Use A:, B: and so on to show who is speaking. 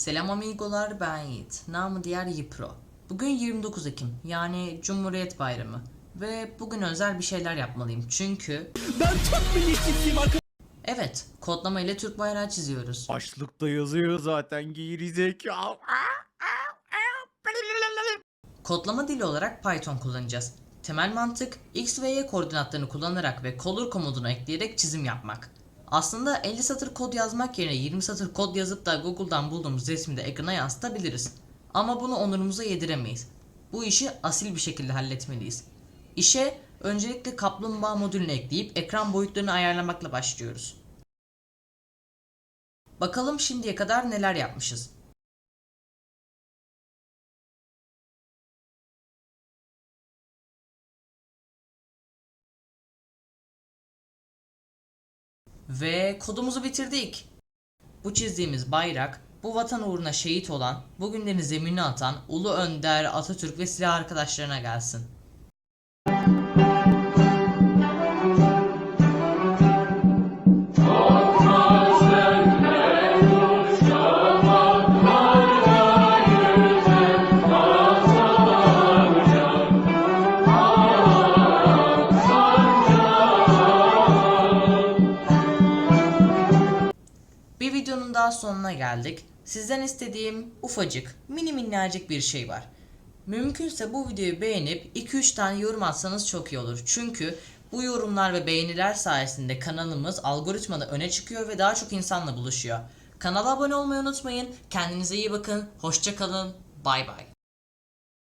A: Selam amigolar ben Yiğit. Namı diğer Yipro. Bugün 29 Ekim yani Cumhuriyet Bayramı. Ve bugün özel bir şeyler yapmalıyım çünkü...
B: Ben çok milliyetçisiyim arkadaşlar.
A: Evet, kodlama ile Türk bayrağı çiziyoruz.
B: Başlıkta yazıyor zaten geri zekalı.
A: Kodlama dili olarak Python kullanacağız. Temel mantık x ve y koordinatlarını kullanarak ve color komutunu ekleyerek çizim yapmak. Aslında 50 satır kod yazmak yerine 20 satır kod yazıp da Google'dan bulduğumuz resmi de ekrana yansıtabiliriz. Ama bunu onurumuza yediremeyiz. Bu işi asil bir şekilde halletmeliyiz. İşe öncelikle kaplumbağa modülünü ekleyip ekran boyutlarını ayarlamakla başlıyoruz. Bakalım şimdiye kadar neler yapmışız. Ve kodumuzu bitirdik. Bu çizdiğimiz bayrak, bu vatan uğruna şehit olan, bugünlerin zeminini atan Ulu Önder, Atatürk ve silah arkadaşlarına gelsin. Videonun daha sonuna geldik. Sizden istediğim ufacık, mini minnacık bir şey var. Mümkünse bu videoyu beğenip 2-3 tane yorum atsanız çok iyi olur. Çünkü bu yorumlar ve beğeniler sayesinde kanalımız algoritmada öne çıkıyor ve daha çok insanla buluşuyor. Kanala abone olmayı unutmayın. Kendinize iyi bakın. Hoşça kalın. Bay bay.